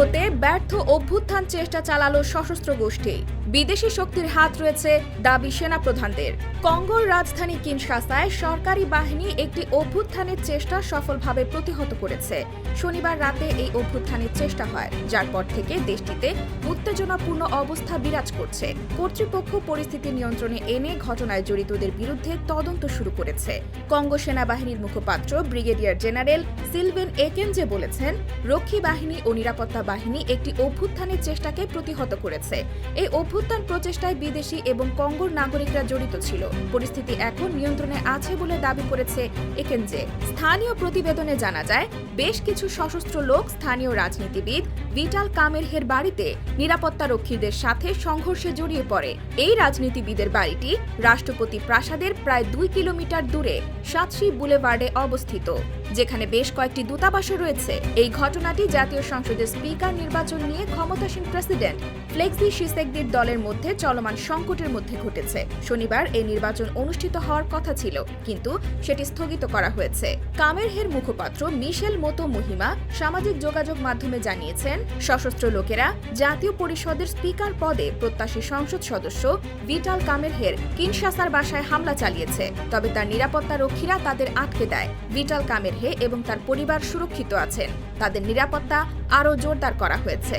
কঙ্গোতে ব্যর্থ অভ্যুত্থান চেষ্টা চালালো সশস্ত্র গোষ্ঠী। বিদেশি শক্তির হাত রয়েছে দাবি সেনাপ্রধানদের। কঙ্গোর রাজধানী কিনশাসায় সরকারি বাহিনী একটি অভ্যুত্থানের চেষ্টা সফলভাবে প্রতিহত করেছে। শনিবার রাতে এই অভ্যুত্থানের চেষ্টা হয়, যার পর থেকে দেশটিতে উত্তেজনাপূর্ণ অবস্থা বিরাজ করছে। কর্তৃপক্ষ পরিস্থিতি নিয়ন্ত্রণে এনে ঘটনায় জড়িতদের বিরুদ্ধে তদন্ত শুরু করেছে। কঙ্গো সেনাবাহিনীর মুখপাত্র ব্রিগেডিয়ার জেনারেল সিলভেন একেনজে বলেছেন, রক্ষী বাহিনী ও নিরাপত্তা বাহিনী একটি অভ্যুত্থানের চেষ্টাকে প্রতিহত করেছে। এই অভ্যুত্থান প্রচেষ্টায় বিদেশি এবং কঙ্গোর নাগরিকরা জড়িত ছিল। পরিস্থিতি এখন নিয়ন্ত্রণে আছে বলে দাবি করেছে একেনজে। স্থানীয় প্রতিবেদনে জানা যায়, বেশ কিছু সশস্ত্র লোক স্থানীয় রাজনীতিবিদ ভিটাল কামেরহের বাড়িতে নিরাপত্তা রক্ষীদের সাথে সংঘর্ষে জড়িয়ে পড়ে। এই রাজনীতিবিদের বাড়িটি রাষ্ট্রপতি প্রাসাদের প্রায় দুই কিলোমিটার দূরে সাতশি বুলেভার্ডে অবস্থিত। যেখানে বেশ কয়েকটি দূতাবাসও রয়েছে। এই ঘটনাটি জাতীয় সংসদের স্পিকার নির্বাচন নিয়ে ক্ষমতাসীন প্রেসিডেন্ট ফ্লেক্সি শিসেকদের দলের মধ্যে চলমান সংকটের মধ্যে ঘটেছে। শনিবার এই নির্বাচন অনুষ্ঠিত হওয়ার কথা ছিল, কিন্তু সেটি স্থগিত করা হয়েছে। কামেরহের মুখপাত্র মিশেল মতো মহিমা সামাজিক যোগাযোগ মাধ্যমে জানিয়েছেন, সশস্ত্র লোকেরা জাতীয় পরিষদের স্পিকার পদে প্রত্যাশী সংসদ সদস্য ভিটাল কামেরহের কিনশাসার বাসায় হামলা চালিয়েছে, তবে তার নিরাপত্তা রক্ষীরা তাদের আটকে দেয়। ভিটাল কামেরহে এবং তার পরিবার সুরক্ষিত আছেন। তাদের নিরাপত্তা আরও জোরদার করা হয়েছে।